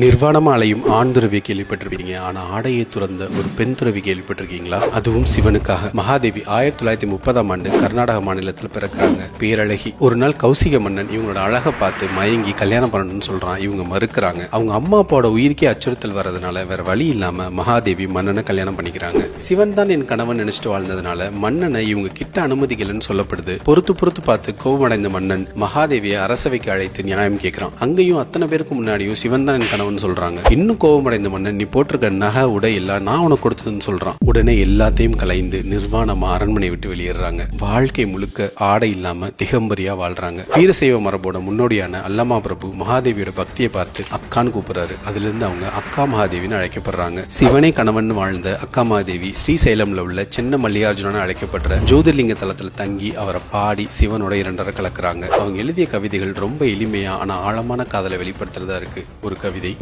நிர்வாணமாலையும் ஆண் துறவி கேள்விப்பட்டிருப்பீங்க. ஆனா ஆடையை துறந்த ஒரு பெண் துறவி கேள்விப்பட்டிருக்கீங்களா? அதுவும் சிவனுக்காக. மகாதேவி ஆயிரத்தி தொள்ளாயிரத்தி முப்பதாம் ஆண்டு கர்நாடக மாநிலத்தில் பிறக்கிறாங்க. பேரழகி. ஒரு நாள் கௌசிக மன்னன் இவங்களோட அழகை பார்த்து மயங்கி கல்யாணம் பண்ணணும்னு சொல்றான். இவங்க மறுக்கிறாங்க. அவங்க அம்மா அப்பாவோட உயிருக்கே அச்சுறுத்தல் வர்றதுனால வேற வழி இல்லாம மகாதேவி மன்னனை கல்யாணம் பண்ணிக்கிறாங்க. சிவன் தான் என் கணவன் நினைச்சிட்டு வாழ்ந்ததுனால மன்னனை இவங்க கிட்ட அனுமதிக்கலன்னு சொல்லப்படுது. பொறுத்து பொறுத்து பார்த்து கோபமடைந்த மன்னன் மகாதேவியை அரசவைக்கு அழைத்து நியாயம் கேட்கிறான். அங்கேயும் அத்தனை பேருக்கு முன்னாடியும் சிவன் தான் என் கணவன் சொல்றாங்க. இன்னும் கோபமடைந்த மன்னன் நீ போட்டிருக்க நகை உடை இல்ல நான் உனக்கு கொடுத்ததுன்னு சொல்றான். உடனே எல்லாத்தையும் கலைந்து நிர்வாணமா அரண்மனை விட்டு வெளியேறாங்க வாழ்க்கை முழுக்க ஆடை இல்லாம திகம்பரியா வாழ்றாங்க. வீரசைவ மரபோட முன்னோடியான அல்லமா பிரபு மகாதேவியோட பக்தியை பார்த்து அக்கான்னு கூப்பிடுறாரு. அதுல இருந்து அவங்க அக்கா மகாதேவின்னு அழைக்கப்படுறாங்க. சிவனை கணவன் வாழ்ந்த அக்கா மகாதேவி ஸ்ரீசைலம்ல உள்ள சின்ன மல்லிகார்ஜுனன் அழைக்கப்படுற ஜோதிர்லிங்க தலத்துல தங்கி அவரை பாடி சிவனோட இரண்டரை கலக்குறாங்க. அவங்க எழுதிய கவிதைகள் ரொம்ப எளிமையா ஆனா ஆழமான காதலை வெளிப்படுத்துறதா இருக்கு. ஒரு கவிதை